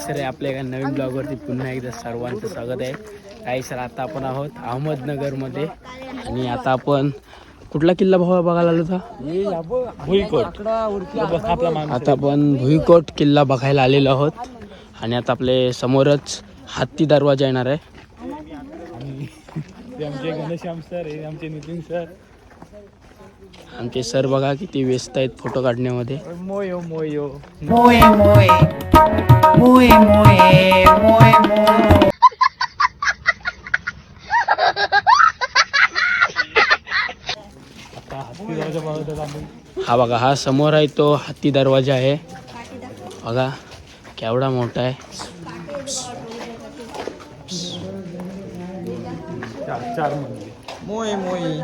मध्ये आपल्या एका नवीन ब्लॉगवरती पुन्हा एकदा सर्वांचं स्वागत आहे. काही सर आता आपण आहोत अहमदनगरमध्ये. आणि आता आपण कुठला किल्ला भावा बघायला आलो होता? भुईकोट. आता आपण भुईकोट किल्ला बघायला आलेलो आहोत. आणि आता आपले समोरच हत्ती दरवाजा येणार आहे. आमचे घनश्याम सर आमचे नितीन सर. आमचे सर बघा किती व्यस्त आहेत फोटो काढण्यामध्ये. मोयो मोयो. हा बघा हा समोर आहे तो हत्ती दरवाजा आहे. बघा केवढा मोठा आहे. चार चार म्हणजे. मोय मोय.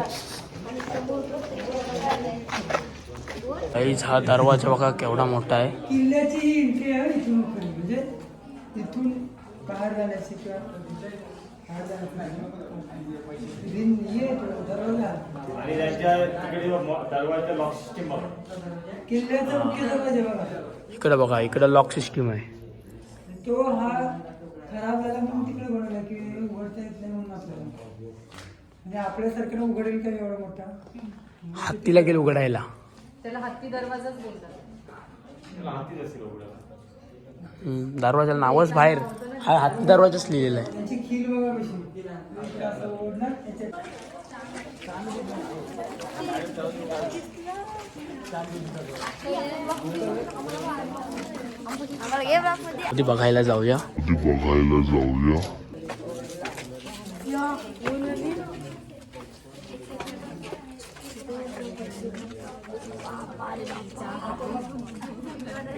हा दरवाज़ा बघा केवढा मोठा आहे. किल्ल्याची एंट्री आहे इथून म्हणजे इथून बाहेर जाण्याची किंवा बाहेर जाण्याची रिन- ये तो दरवाज़ा आणि त्यांच्या तिकडे दरवाज़ा लॉक सिस्टीम बघा. किल्ल्याचा मुख्य दरवाज़ा बघा. इकडे बघा इकडे लॉक सिस्टीम आहे. तो हा खराब झाला म्हणून तिकडे बनवला की उघडता येत नाही म्हणून आपल्याला. म्हणजे उघडेल का एवढा मोठा? हत्तीला गेलं उघडायला. त्याला हत्ती दरवाजाच बोलतात. हातीच असेल उघडा हम्म, दरवाजाला नावच बाहेर. हा हत्ती दरवाजाच लिहिलेला आहे. त्याची खील बघा कशी. इकडे असं ओढणार त्याच्यात. कधी बघायला जाऊया. बघायला जाऊया.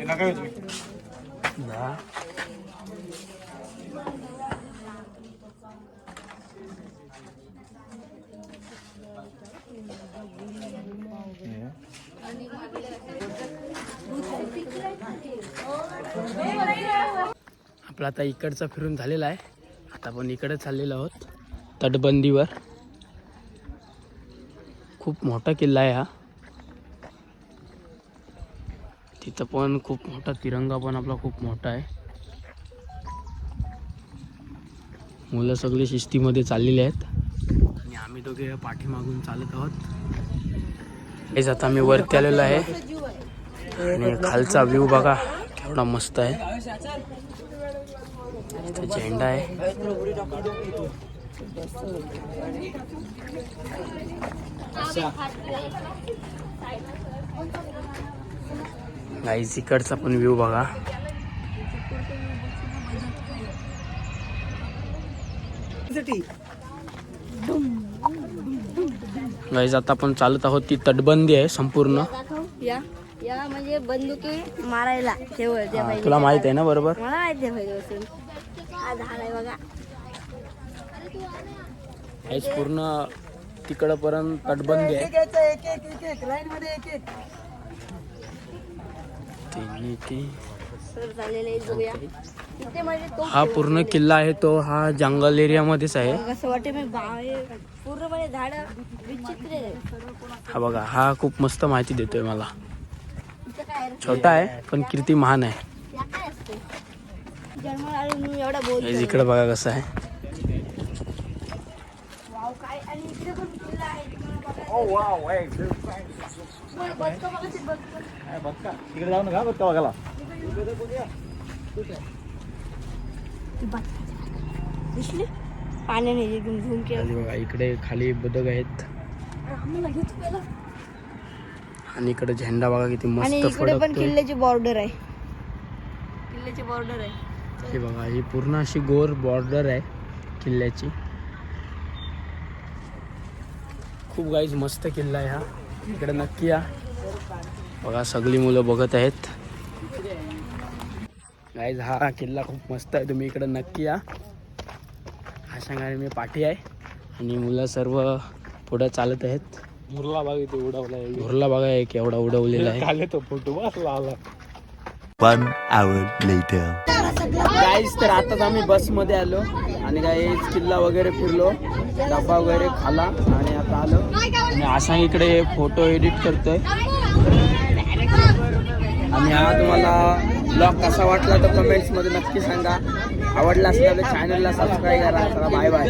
नका येऊ तुम्ही? आपला आता इकडचा फिरून झालेला आहे. आता आपण इकडे चाललेलो आहोत तटबंदीवर. खूप मोठा किल्ला आहे हा. तिथं पण खूप मोठा तिरंगा पण आपला खूप मोठा आहे. मुलं सगळे शिस्तीमध्ये चाललेले आहेत. आणि आम्ही दोघे पाठीमागून चालत आहोत. हेच आता आम्ही वरती आलेलो आहे. आणि खालचा व्ह्यू बघा केवढा मस्त आहे. इथं झेंडा आहे. गाईज इकडचा पण व्ह्यू बघा. गाईज आता आपण चालत आहोत ती तटबंदी आहे संपूर्ण. या या म्हणजे बंदुकी मारायला हा, तुला माहीत आहे ना बरोबर? मला माहिती आहे बघा. गाईज पूर्ण तिकडपर्यंत तटबंदी आहे. हा पूर्ण किल्ला आहे तो हा जंगल एरियामध्येच आहे. हा बघा हा खूप मस्त माहिती देतोय मला? छोटा आहे पण कीर्ती महान आहे. इकडे बघा कसं आहे वाव काय आणि इकडे पण किल्ला आहे तुम्हाला बघायला. ओ वाव बघ, बघतो बघा ते बघतो. बघा तिकडे जाऊ नका बघा बघायला. दिसली? पाण्याने एकदम झूम केलं. खाली बघा इकडे खाली बदक आहेत. आम्हाला घेतो पहिला. आणि इकडे झेंडा बघा किती आणि मस्त इकडे पण किल्ल्याची बॉर्डर आहे. किल्ल्याची बॉर्डर आहे. हे बघा ही पूर्ण अशी गोर बॉर्डर आहे किल्ल्याची. खूप गाईज मस्त किल्ला आहे हा. इकडे नक्की या. बघा सगळी मुलं बघत आहेत. गाईज हा किल्ला खूप मस्त आहे. तुम्ही इकडे नक्की या. हा सांगायला मी पाठी आहे. आणि मुलं सर्व पुढं चालत आहेत. मुरला बाग इथे उडवलाय घोरला बघा एक एवढा उडवलेला आहे. तो फोटो बसला आला One hour later. गाईज तर आताच आम्ही बसमध्ये आलो. आणि काही किल्ला वगैरे फिरलो. डबा वगैरे खाला. आणि आता आलो. आणि असा इकडे फोटो एडिट करतोय. आणि हा तुम्हाला ब्लॉग कसा वाटला तर कमेंट्समध्ये नक्की सांगा. आवडला असल्या तर चॅनलला सबस्क्राईब करा. Bye bye